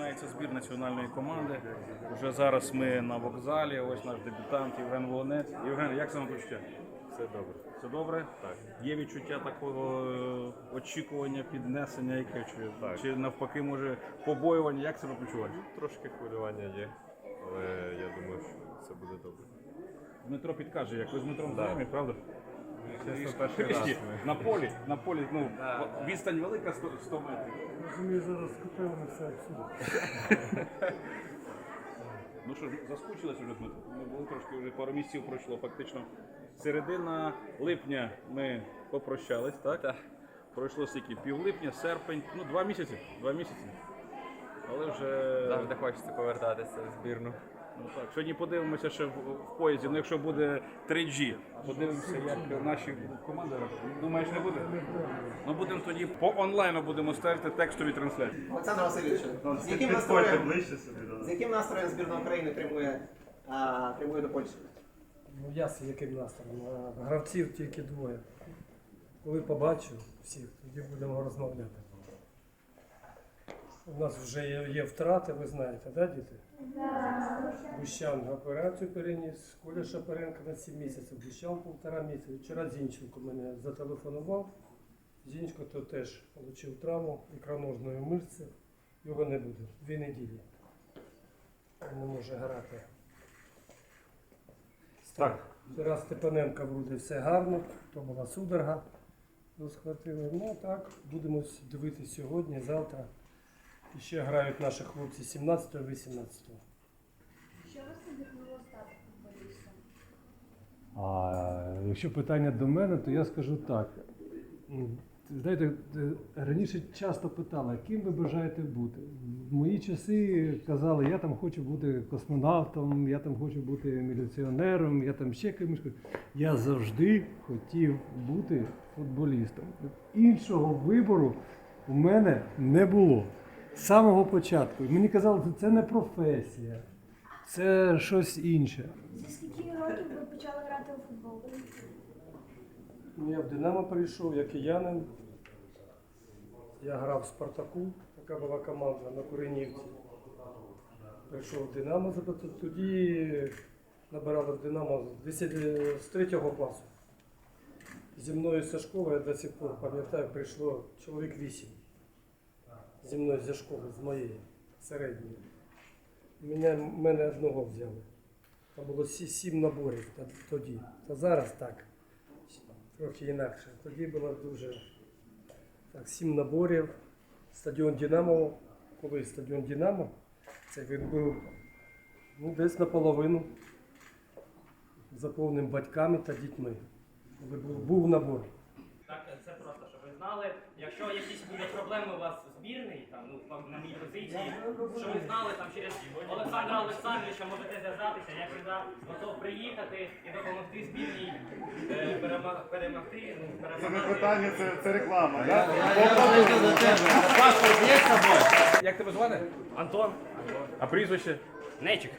починається збір національної команди. Вже зараз ми на вокзалі. Ось наш дебютант Євген Волонець. Євген, як самопочуття? Все добре. Все добре? Так. Є відчуття такого е, очікування, піднесення, яке чи, Так. чи навпаки, може побоювання? Як себе почуваєш? Трошки хвилювання є, але я думаю, що все буде добре. Дмитро підкаже, як ви з Дмитром знайомі, правда? Чесно, перший раз ми. на полі, на полі, ну, відстань велика 100, 100 метрів. Розумію, зараз купили все всюди. Ну що ж, заскучилися вже Дмитро? Ми були трошки вже пару місяців пройшло. Фактично середина липня ми попрощались, так? Так. Пройшло стільки півлипня, серпень, ну два місяці. Два місяці. Але вже Завжди хочеться повертатися в збірну. Ну, так. Сьогодні подивимося ще в, в поїзді. Ну якщо буде 3G, подивимося, як наші команди. грають. Думаєш, не буде? Ну будемо тоді по онлайну будемо стежити текстові трансляції. Олександр Васильович, з яким настроєм, з яким настроєм збірна України прямує, а, прямує до Польщі? Ну ясно, яким настроєм. А Гравців тільки двоє. Коли побачу всіх, тоді будемо розмовляти. У нас вже є, є втрати, ви знаєте, да, діти? Бущан операцію переніс, Коля Шапаренко на 7 місяців, Бущан півтора місяця. Вчора Зінченко мене зателефонував. Зінченко то теж отримав травму ікроножної мишці. Його не буде. Дві неділі. Він не може грати. Так. Зараз Степаненка вроде все гарно, то була судорога. Ну, схватили. Ну так, будемо дивитися сьогодні, завтра. І ще грають наші хлопці 17-18. Що вас надихнуло стати футболістом? А якщо питання до мене, то я скажу так. Знаєте, е, раніше часто питали, ким ви бажаєте бути. В мої часи казали, я там хочу бути космонавтом, я там хочу бути міліціонером, я там ще кимось. Я завжди хотів бути футболістом. Іншого вибору у мене не було. З самого початку. І Мені казали, що це не професія, це щось інше. Зі скільки років ви почали грати у футбол? Ну, я в Динамо прийшов, я киянин. Я грав в Спартаку, така була команда на Куренівці. Прийшов в Динамо, тоді набирали в Динамо з 10, 3 класу. Зі мною зі школи, я до сих пор пам'ятаю, прийшло чоловік 8. Зі мною зі школи, з моєї середньої. Мене, мене одного взяли. Там було сім наборів тоді. Та зараз так трохи інакше. Тоді було дуже так, сім наборів. Стадіон Динамо, коли стадіон Динамо, це він був ну, десь наполовину заповненим батьками та дітьми. Був, був набор. Так, це просто, щоб ви знали. Якщо якісь будуть проблеми у вас збірний, там, ну, на моїй позиції, що ви знали, там через Олександра Олександровича можете зв'язатися, я завжди готов приїхати і допомогти збірній е, перема- перемогти, ну, перемагати. Питання це, це реклама. Як тебе звати? Антон, А прізвище? Нечик.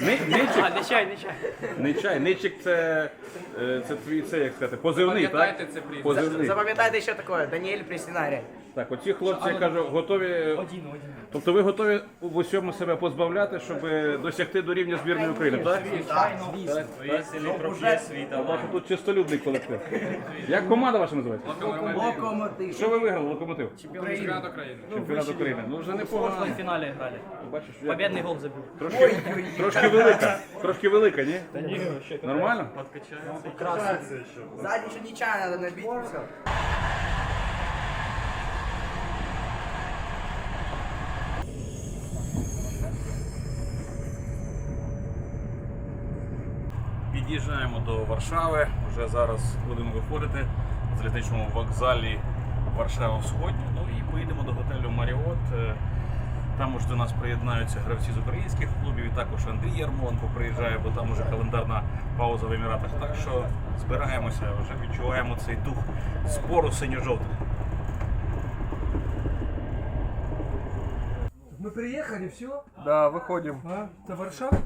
Ни- Ничик? А, не чай, не чай. Нечай. Ничик це, е, це твій, це як сказати, позивний, так? Запам'ятайте це прізвище. Позивний. Запам'ятайте, що таке Даніель Преснінарі. Так, оці хлопці, я кажу, готові. Один, один. Тобто ви готові в усьому себе позбавляти, щоб досягти до рівня збірної України, так? Звичайно. Я бачу, тут чистолюбний колектив. Як команда ваша називається? Локомотив. Що ви виграли, локомотив? Чемпіонат України. Чемпіонат України. Ну вже В непогано. в фіналі грали. Бачиш, як- Победний гол забив. трошки, трошки велика. Трошки велика, ні? Нормально? Ззаді ще нічого треба набити. Все. Під'їжджаємо до Варшави. Вже зараз будемо виходити з літачному вокзалі Варшава Всходня. Ну і поїдемо до готелю Маріот. Е, Там уже до нас приєднаються гравці з українських клубів, і також Андрій Ярмоленко приїжджає, бо там уже календарна пауза в Еміратах. Так що збираємося, вже відчуваємо цей дух спору синьо-жовтих. Мы приехали, все? Да, виходимо. А? Это Варшава?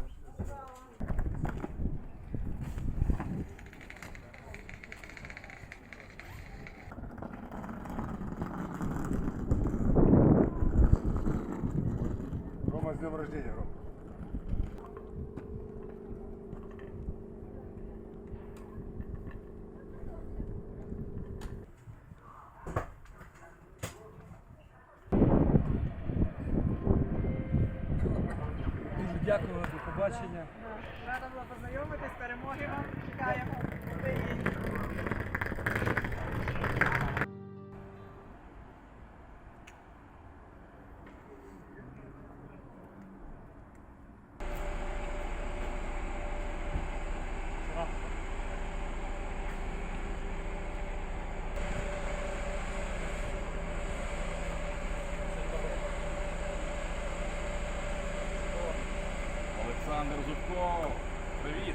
Дякую, до побачення. Рада була познайомитись, перемоги вам чекаємо. Україні. Олександр Зубков, привіт!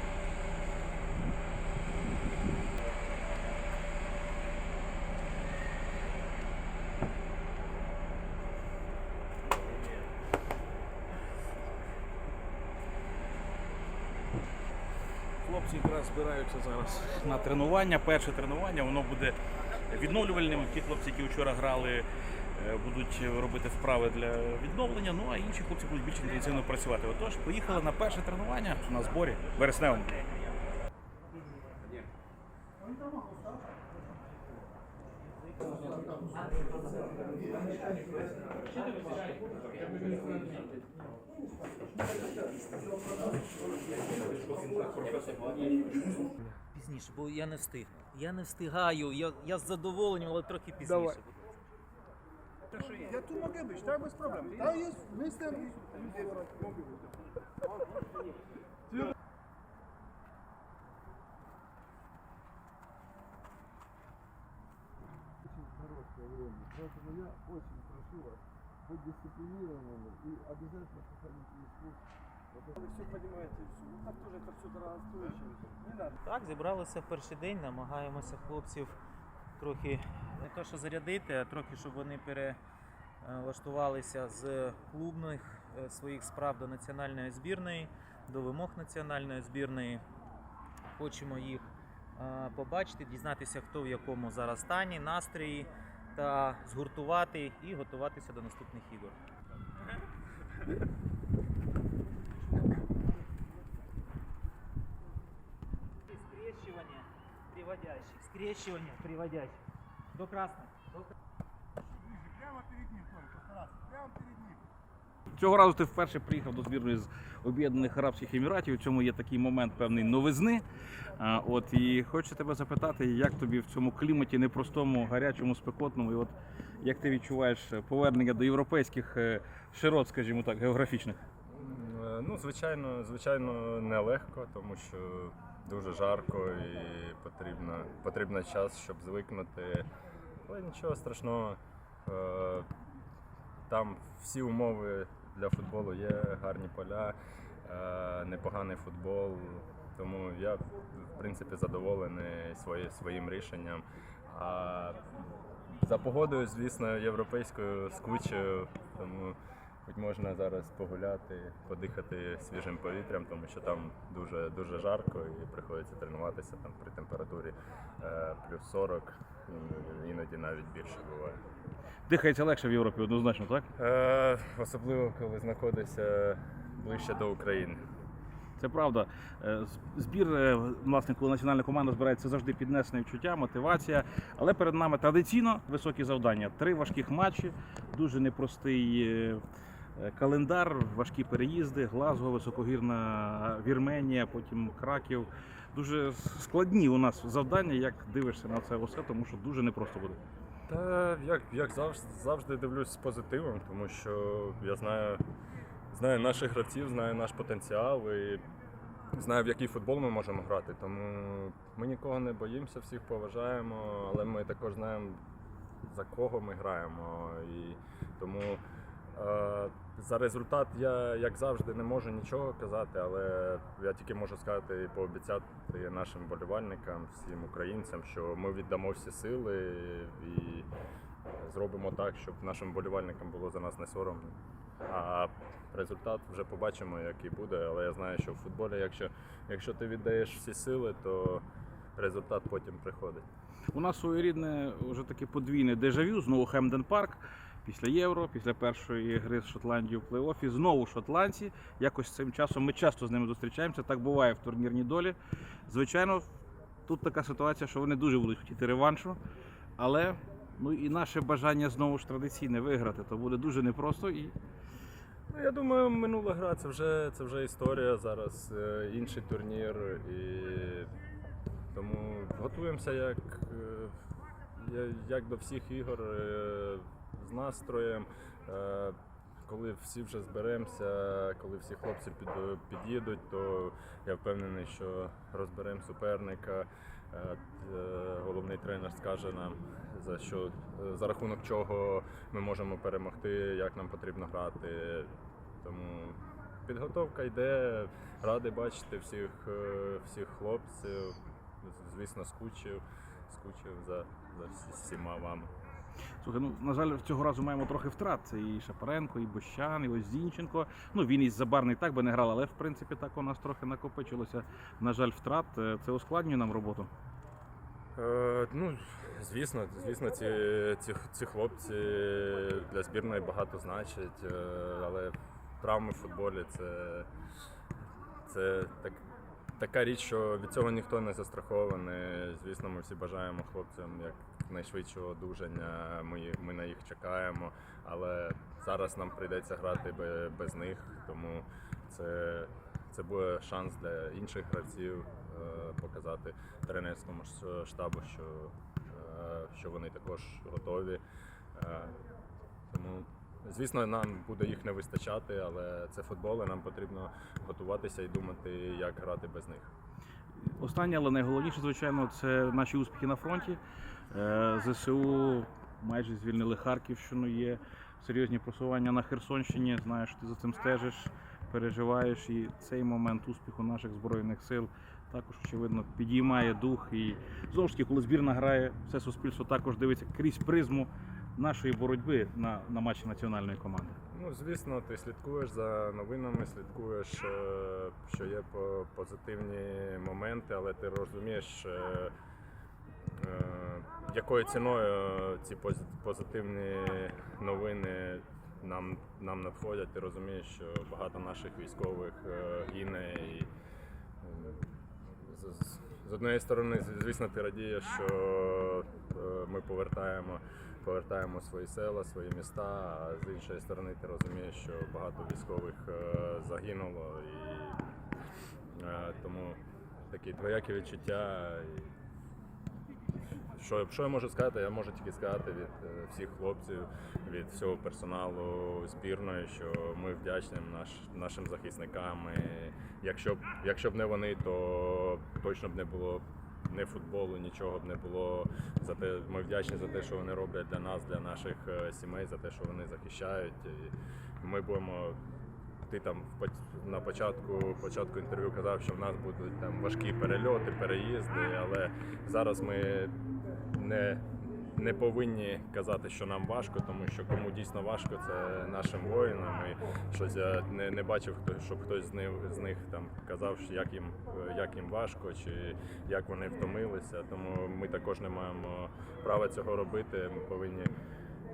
Хлопці якраз збираються зараз на тренування. Перше тренування воно буде відновлювальним. Ті хлопці, які вчора грали, е, будуть робити вправи для відновлення. Ну а інші хлопці будуть більш інтенсивно працювати. Отож, поїхали на перше тренування на зборі вересневому. Пізніше, бо я не встиг. Я не встигаю, я, я з задоволенням, але трохи пізніше. Я тут могу быть, так без проблем. Да, есть, вместе. короткое время. Поэтому я очень прошу вас быть дисциплинированными и обязательно проходите весь курс. Вы все все. Ну, так тоже это все. Не надо. Так, зібралися в перший день, намагаємося хлопців трохи не то що зарядити, а трохи, щоб вони перелаштувалися з клубних е, своїх справ до національної збірної, до вимог національної збірної. Хочемо їх е, побачити, дізнатися, хто в якому зараз стані, настрої та згуртувати і готуватися до наступних ігор. Скрещивание приводящих. Скрещивание приводящих. До красных. До Прямо перед ним, Толь. Прямо перед ним. Цього разу ти вперше приїхав до збірної з Об'єднаних Арабських Еміратів. У цьому є такий момент певний новизни. А, От і хочу тебе запитати, як тобі в цьому кліматі непростому, гарячому, спекотному, і от як ти відчуваєш повернення до європейських е, широт, скажімо так, географічних? Е, Ну, звичайно, звичайно, нелегко, тому що дуже жарко і потрібно, потрібно час, щоб звикнути. Але нічого страшного. Е, Там всі умови для футболу є, гарні поля, е, непоганий футбол. Тому я, в принципі, задоволений своїм рішенням. А за погодою, звісно, європейською скучаю, тому хоч можна зараз погуляти, подихати свіжим повітрям, тому що там дуже дуже жарко і приходиться тренуватися там при температурі е, плюс 40, іноді навіть більше буває. Дихається легше в Європі, однозначно, так? Е, особливо коли знаходишся ближче до України. Це правда. Е, Збір, е, власне, коли національна команда збирається, завжди піднесене відчуття, мотивація. Але перед нами традиційно високі завдання. Три важких матчі, дуже непростий е, календар, важкі переїзди, Глазго, високогірна Вірменія, потім Краків. Дуже складні у нас завдання, як дивишся на це усе, тому що дуже непросто буде. Та як, як завжди, завжди дивлюсь з позитивом, тому що я знаю, знаю наших гравців, знаю наш потенціал і знаю, в який футбол ми можемо грати. Тому ми нікого не боїмося, всіх поважаємо, але ми також знаємо, за кого ми граємо. І тому е, за результат я, як завжди, не можу нічого казати, але я тільки можу сказати і пообіцяти нашим болівальникам, всім українцям, що ми віддамо всі сили і зробимо так, щоб нашим болівальникам було за нас не соромно. А результат вже побачимо, який буде. Але я знаю, що в футболі, якщо, якщо ти віддаєш всі сили, то результат потім приходить. У нас своєрідне вже таке подвійне дежавю, знову Хемден Парк. після євро, після першої гри з Шотландією в плей-оффі. Знову шотландці. Якось цим часом ми часто з ними зустрічаємося. Так буває в турнірній долі. Звичайно, тут така ситуація, що вони дуже будуть хотіти реваншу. Але ну і наше бажання знову ж традиційне виграти, то буде дуже непросто і Ну, я думаю, минула гра це вже, це вже історія. Зараз е, інший турнір. І тому готуємося як, е, як до всіх ігор е, з настроєм. Е, коли всі вже зберемося, коли всі хлопці під, під'їдуть, то я впевнений, що розберемо суперника. Е, е, Головний тренер скаже нам, за що е, за рахунок чого ми можемо перемогти, як нам потрібно грати. Тому підготовка йде. Радий бачити всіх, е, всіх хлопців. Звісно, скучив, скучив за, за всіма вами. Слухай, ну на жаль, цього разу маємо трохи втрат. Це і Шапаренко, і Бощан, і ось Зінченко. Ну він із Забарний так би не грав, але в принципі так у нас трохи накопичилося. На жаль, втрат. Е, Це ускладнює нам роботу. Е, ну, звісно, звісно, ці, ці, ці хлопці для збірної багато значать, е, але травми в футболі це, це так, така річ, що від цього ніхто не застрахований. Звісно, ми всі бажаємо хлопцям як найшвидшого одужання. Ми, ми на їх чекаємо, але зараз нам прийдеться грати без них, тому це, це буде шанс для інших гравців показати тренерському штабу, що, е, що вони також готові. Е, Тому, звісно, нам буде їх не вистачати, але це футбол, і нам потрібно готуватися і думати, як грати без них. Останнє, але найголовніше, звичайно, це наші успіхи на фронті. Е, ЗСУ майже звільнили Харківщину, є серйозні просування на Херсонщині. Знаєш, ти за цим стежиш, переживаєш. І цей момент успіху наших збройних сил також, очевидно, підіймає дух. І знову ж таки, коли збірна грає, все суспільство також дивиться крізь призму нашої боротьби на, на матчі національної команди. Ну, звісно, ти слідкуєш за новинами, слідкуєш, е, що є позитивні моменти, але ти розумієш, е, е, якою ціною ці пози- позитивні новини нам, нам надходять. Ти розумієш, що багато наших військових гине. І, з- однієї сторони, звісно, ти радієш, що е, ми повертаємо, повертаємо свої села, свої міста, а з іншої сторони ти розумієш, що багато військових е, загинуло і е, тому такі двоякі відчуття. Що, що я можу сказати? Я можу тільки сказати від е, всіх хлопців, від всього персоналу збірної, що ми вдячні наш, нашим захисникам. І якщо б якщо б не вони, то точно б не було не футболу, нічого б не було. За те, ми вдячні за те, що вони роблять для нас, для наших е, сімей, за те, що вони захищають. І ми будемо. Ти там на початку, початку інтерв'ю казав, що в нас будуть там важкі перельоти, переїзди, але зараз ми не, не повинні казати, що нам важко, тому що кому дійсно важко, це нашим воїнам. І щось я не, не бачив, хто, щоб хтось з них, з них там казав, що як їм, як їм важко, чи як вони втомилися. Тому ми також не маємо права цього робити. Ми повинні,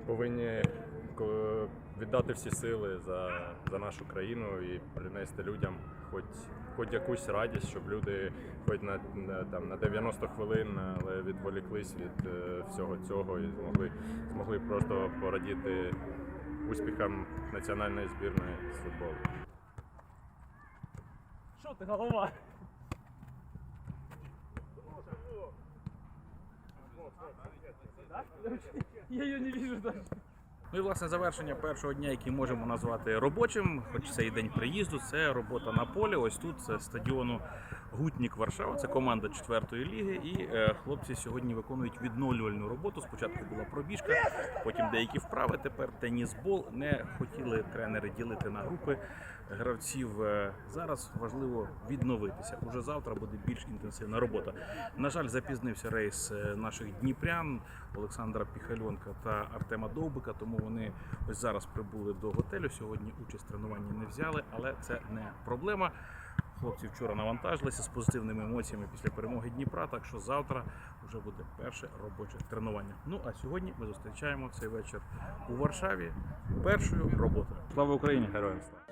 повинні віддати всі сили за, за нашу країну і принести людям хоч, хоч якусь радість, щоб люди хоч на, там, на 90 хвилин але відволіклись від е, всього цього і змогли, змогли просто порадіти успіхам національної збірної з футболу. Що ти голова? Я її не вижу даже. Ну і власне завершення першого дня, який можемо назвати робочим, хоч це і день приїзду, це робота на полі. Ось тут це стадіону Гутнік Варшава. Це команда четвертої ліги. І е, хлопці сьогодні виконують відновлювальну роботу. Спочатку була пробіжка, потім деякі вправи. Тепер тенісбол. Не хотіли тренери ділити на групи гравців. Е, Зараз важливо відновитися. Уже завтра буде більш інтенсивна робота. На жаль, запізнився рейс е, наших дніпрян Олександра Піхальонка та Артема Довбика. Тому вони ось зараз прибули до готелю. Сьогодні участь в тренуванні не взяли, але це не проблема. Хлопці вчора навантажилися з позитивними емоціями після перемоги Дніпра. Так що завтра вже буде перше робоче тренування. Ну а сьогодні ми зустрічаємо цей вечір у Варшаві першою роботою. Слава Україні! Героям слава!